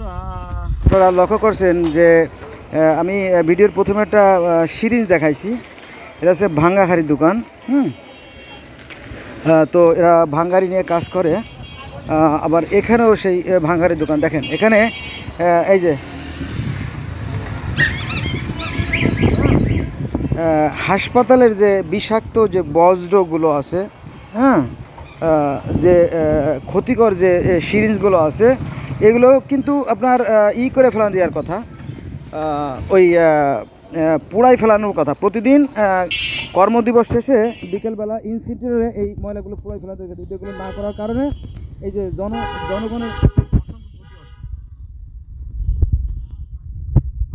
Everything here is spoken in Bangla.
আপনারা লক্ষ্য করছেন যে আমি ভিডিওর প্রথমে একটা সিরিজ দেখাইছি। এটা হচ্ছে ভাঙ্গাহারি দোকান, হুম? তো এরা ভাঙ্গারি নিয়ে কাজ করে। আবার এখানেও সেই ভাঙ্গারি দোকান। দেখেন, এখানে এই যে হাসপাতালের যে বিষাক্ত যে বজ্রগুলো আছে হ্যাঁ? যে ক্ষতিকর যে সিরিঞ্জগুলো আছে এগুলো কিন্তু আপনার ই করে ফেলানো দেওয়ার কথা। ওই পোড়াই ফেলানোর কথা। প্রতিদিন কর্ম কর্মদিবস শেষে বিকেলবেলা ইনস্টিটিউটে এই ময়লাগুলো পোড়াই ফেলাতে যেগুলো এগুলো না করার কারণে এই যে জন, জনগণের